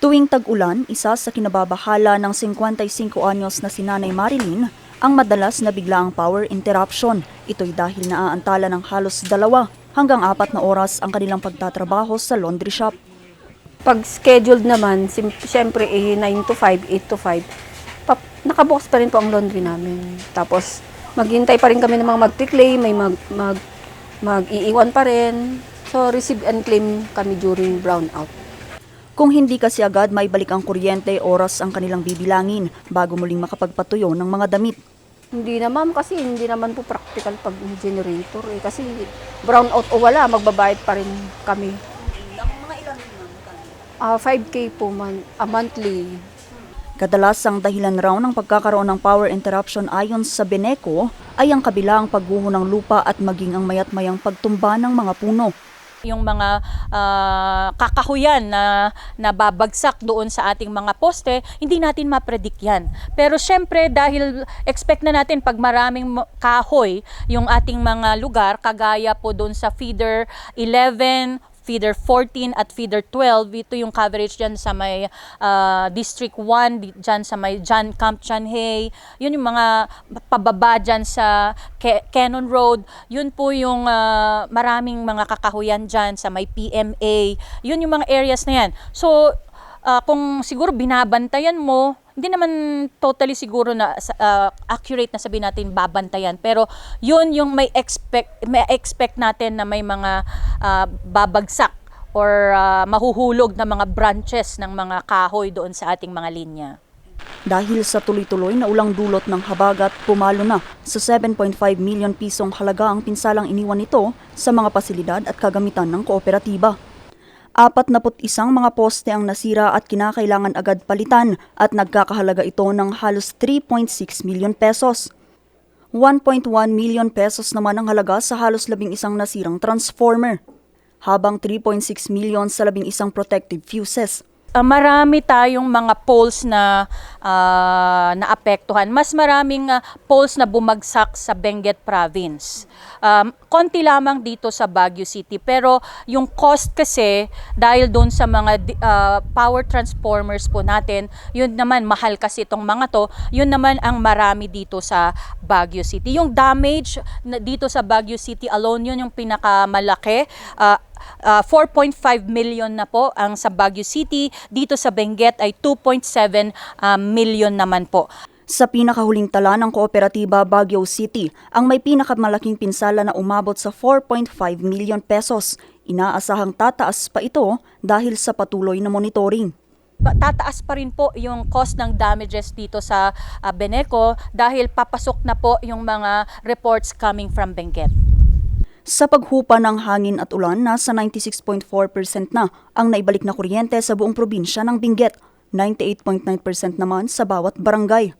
Tuwing tag-ulan, isa sa kinababahala ng 55 anyos na si Nanay Marilyn ang madalas na biglaang power interruption. Ito'y dahil naaantala ng halos dalawa hanggang apat na oras ang kanilang pagtatrabaho sa laundry shop. Pag scheduled naman, siyempre eh, 9 to 5, 8 to 5, pap- nakabukas pa rin po ang laundry namin. Tapos, maghintay pa rin kami ng mga mag-claim, may mag, mag, mag-iiwan pa rin. So, receive and claim kami during brownout. Kung hindi kasi agad may balik ang kuryente, oras ang kanilang bibilangin bago muling makapagpatuyo ng mga damit. Hindi na ma'am, kasi hindi naman po practical pag generator eh. Kasi brownout o wala, magbabayad pa rin kami. Ah, 5K po man, a monthly. Kadalas ang dahilan raw ng pagkakaroon ng power interruption ayon sa Beneco ay ang kabilang pagguho ng lupa at maging ang mayat-mayang pagtumba ng mga puno. Yung mga ah, kakahuyan na nababagsak doon sa ating mga poste, hindi natin mapredict yan. Pero syempre dahil expect na natin pag maraming kahoy yung ating mga lugar, kagaya po doon sa feeder 11, feeder 14 at feeder 12 ito yung coverage dyan sa may ah, district 1 di- dyan sa may Jan Camp Chanhay yun yung mga pababa dyan sa Ke- Cannon Road. Yun po yung ah, maraming mga kakahuyan dyan sa may PMA yun yung mga areas na yan. So ah, kung siguro binabantayan mo hindi naman totally siguro na ah, accurate na sabihin natin babantayan pero yun yung may expect may expect natin na may mga ah, babagsak or ah, mahuhulog na mga branches ng mga kahoy doon sa ating mga linya. Dahil sa tuloy-tuloy na ulang dulot ng habagat, pumalo na sa 7.5 million pisong halaga ang pinsalang iniwan nito sa mga pasilidad at kagamitan ng kooperatiba. Apat na isang mga poste ang nasira at kinakailangan agad palitan at nagkakahalaga ito ng halos 3.6 million pesos. 1.1 million pesos naman ang halaga sa halos labing isang nasirang transformer, habang 3.6 million sa labing isang protective fuses. Ah, marami tayong mga poles na ah, naapektuhan. Mas maraming ah, poles na bumagsak sa Benguet Province. Um, konti lamang dito sa Baguio City. Pero yung cost kasi, dahil doon sa mga ah, power transformers po natin, yun naman, mahal kasi itong mga to, yun naman ang marami dito sa Baguio City. Yung damage dito sa Baguio City alone, yun yung pinakamalaki. Ah, Uh, 4.5 million na po ang sa Baguio City. Dito sa Benguet ay 2.7 uh, million naman po. Sa pinakahuling tala ng kooperatiba Baguio City, ang may pinakamalaking pinsala na umabot sa 4.5 million pesos. Inaasahang tataas pa ito dahil sa patuloy na monitoring. Tataas pa rin po yung cost ng damages dito sa uh, Beneco dahil papasok na po yung mga reports coming from Benguet. Sa paghupa ng hangin at ulan, nasa 96.4% na ang naibalik na kuryente sa buong probinsya ng Benguet, 98.9% naman sa bawat barangay.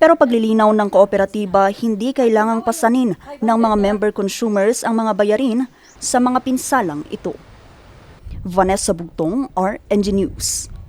Pero paglilinaw ng kooperatiba, hindi kailangang pasanin ng mga member consumers ang mga bayarin sa mga pinsalang ito. Vanessa Bugtong, RNG News.